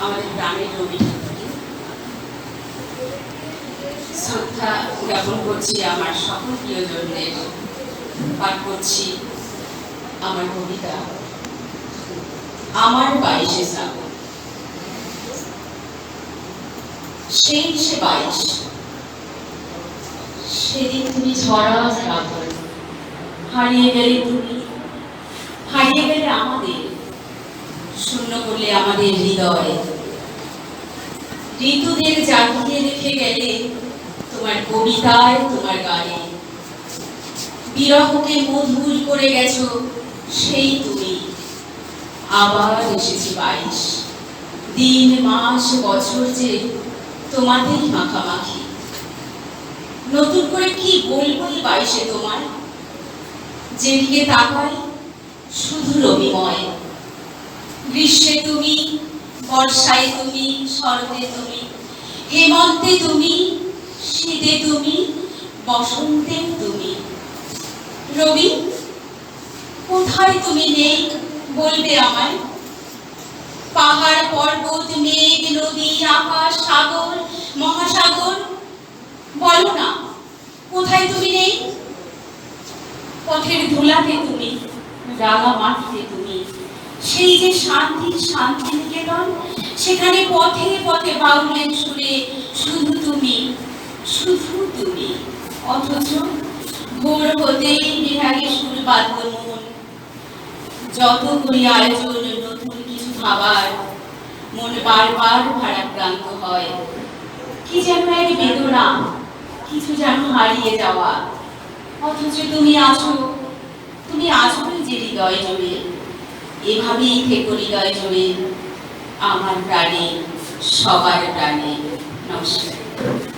আমাদের গ্রামের শ্রদ্ধা জ্ঞাপন করছি আমার সকল প্রিয়জনদের, পাঠ করছি আমার কবিতা। আমার বাইশে শ্রাবণ। সেই সে বাইশ। সেদিন তুমি ঝরা শ্রাবণ, হারিয়ে গেলে তুমি হারিয়ে গেলে আমাদের শূন্য করলে আমাদের হৃদয়। ঋতুদের জাগিয়ে রেখে গেলে তোমার কবিতায় তোমার গানে। বিরহকে মধুর করে গেছো, সেই তুমি। আবার এসেছি বাইশ। দিন, মাস, বছর যে তোমাদের মাখামাখি। নতুন করে কি বলব বাইশে তোমার যেদিকে তাকাই, শুধু রবিময়। গ্রীষ্মে তুমি, বর্ষায় তুমি শরতে তুমি, হেমন্তে তুমি, শীতে তুমি, বসন্তে তুমি। রবি, কোথায় তুমি নেই বলবে আমায়? পাহাড়, পর্বত, মেঘ, নদী, আকাশ, সাগর, মহাসাগর, বলো না, কোথায় তুমি নেই? পথের ধুলাতে তুমি, রাঙা মাটিতে তুমি। সেই যে শান্তির শান্তি নিকেতন সেখানে পথে পথে বাউলের সুরে শুধু তুমি শুধু তুমি। অথচ ভোর হতেই বিহাগে সুর বাঁধল মন। যত করি আয়োজন, নতুন কিছু ভাবার, মন বারবার ভারাক্রান্ত হয়। কি যেন এক বেদনা, কিছু যেন হারিয়ে যাওয়া। অথচ তুমি আছো তুমি আছো যে হৃদয় জুড়ে। এভাবেই থেকে হৃদয় জুড়ে আমার প্রাণে সবার প্রাণে নমস্কার।